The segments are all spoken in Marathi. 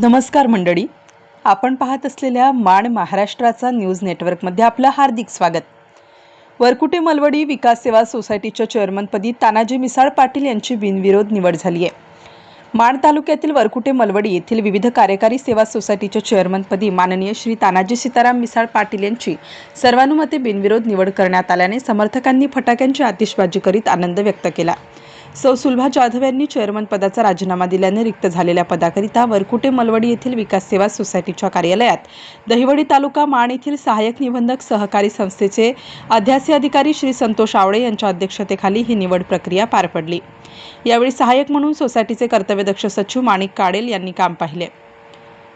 नमस्कार मंडळी. आपण पाहत असलेल्या माण महाराष्ट्राचा न्यूज नेटवर्कमध्ये आपलं हार्दिक स्वागत. वरकुटे मलवडी विकास सेवा सोसायटीच्या चेअरमनपदी तानाजी मिसाळ पाटील यांची बिनविरोध निवड झाली आहे. माण तालुक्यातील वरकुटे मलवडी येथील विविध कार्यकारी सेवा सोसायटीच्या चेअरमनपदी माननीय श्री तानाजी सीताराम मिसाळ पाटील यांची सर्वानुमते बिनविरोध निवड करण्यात आल्याने समर्थकांनी फटाक्यांची आतिषबाजी करीत आनंद व्यक्त केला. सौ सुलभा जाधव यांनी चेअरमन पदाचा राजीनामा दिल्याने रिक्त झालेल्या पदाकरिता वरकुटे मलवडी येथील विकास सेवा सोसायटीच्या कार्यालयात दहिवडी तालुका माण येथील सहाय्यक निबंधक सहकारी संस्थेचे अध्यासी अधिकारी श्री संतोष आवळे यांच्या अध्यक्षतेखाली ही निवड प्रक्रिया पार पडली. यावेळी सहाय्यक म्हणून सोसायटीचे कर्तव्यदक्ष सचिव माणिक काडेल यांनी काम पाहिले.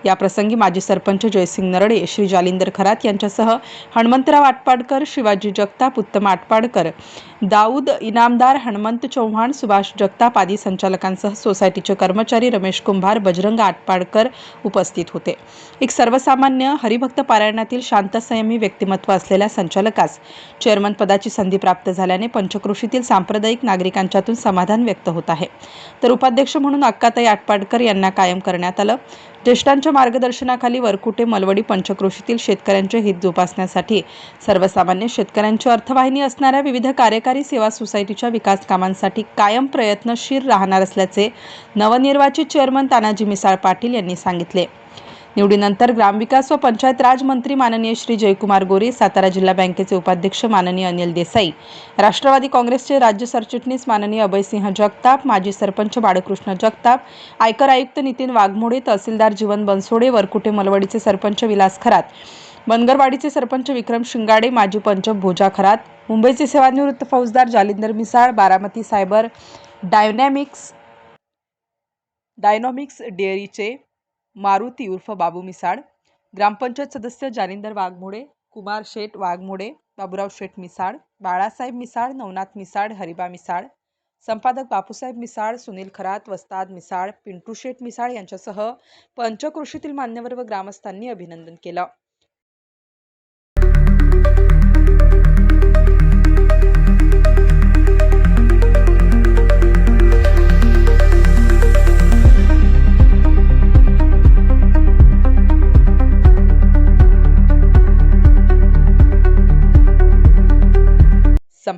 या प्रसंगी माजी सरपंच जयसिंग नरडे श्री जालिंदर खरात यांच्यासह हणमंतराव आटपाडकर शिवाजी जगताप उत्तम आटपाडकर दाऊद इनामदार हणमंत चव्हाण सुभाष जगताप आदी संचालकांसह सोसायटीचे कर्मचारी रमेश कुंभार बजरंग आटपाडकर उपस्थित होते. एक सर्वसामान्य हरिभक्त पारायणातील शांत संयमी व्यक्तिमत्व असलेल्या संचालकास चेअरमन पदाची संधी प्राप्त झाल्याने पंचकृषीतील सांप्रदायिक नागरिकांच्यातून समाधान व्यक्त होत आहे. तर उपाध्यक्ष म्हणून अक्काताई आटपाडकर यांना कायम करण्यात आलं. ज्येष्ठांच्या मार्गदर्शनाखाली वरकुटे मलवडी पंचकृषीतील शेतकऱ्यांचे हित जोपासण्यासाठी सर्वसामान्य शेतकऱ्यांची अर्थवाहिनी असणाऱ्या विविध कार्यकारी सेवा सोसायटीच्या विकास कामांसाठी कायम प्रयत्नशील राहणार असल्याचे नवनिर्वाचित चेअरमन तानाजी मिसाळ पाटील यांनी सांगितले. निवडीनंतर ग्रामविकास व पंचायत राज मंत्री माननीय श्री जयकुमार गोरे सातारा जिल्हा बँकेचे उपाध्यक्ष माननीय अनिल देसाई राष्ट्रवादी काँग्रेसचे राज्य सरचिटणीस माननीय अभयसिंह जगताप माजी सरपंच बाळकृष्ण जगताप आयकर आयुक्त नितीन वाघमोडे तहसीलदार जीवन बनसोडे वरकुटे मलवडीचे सरपंच विलास खरात बनगरवाडीचे सरपंच विक्रम शिंगाडे माजी पंच भोजा खरात मुंबईचे सेवानिवृत्त फौजदार Jalindar Misal Baramati cyber dynamics dynamics डेअरीचे Maruti उर्फ बाबू मिसाळ ग्रामपंचायत सदस्य जालिंदर वाघमोडे कुमार शेठ वाघमोडे बाबुराव शेठ मिसाळ बाळासाहेब मिसाळ नवनाथ मिसाळ हरिबा मिसाळ संपादक बापूसाहेब मिसाळ सुनील खरात वस्ताद मिसाळ पिंटू शेठ मिसाळ यांच्यासह पंचकृषीतील मान्यवर व ग्रामस्थांनी अभिनंदन केलं.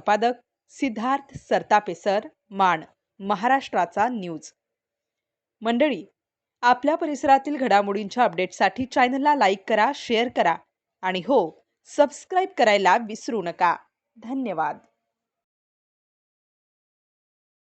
संपादक सिद्धार्थ सरतापे सर माण महाराष्ट्राचा न्यूज. मंडळी आपल्या परिसरातील घडामोडींच्या अपडेटसाठी चॅनलला लाईक करा शेअर करा आणि हो सबस्क्राईब करायला विसरू नका. धन्यवाद.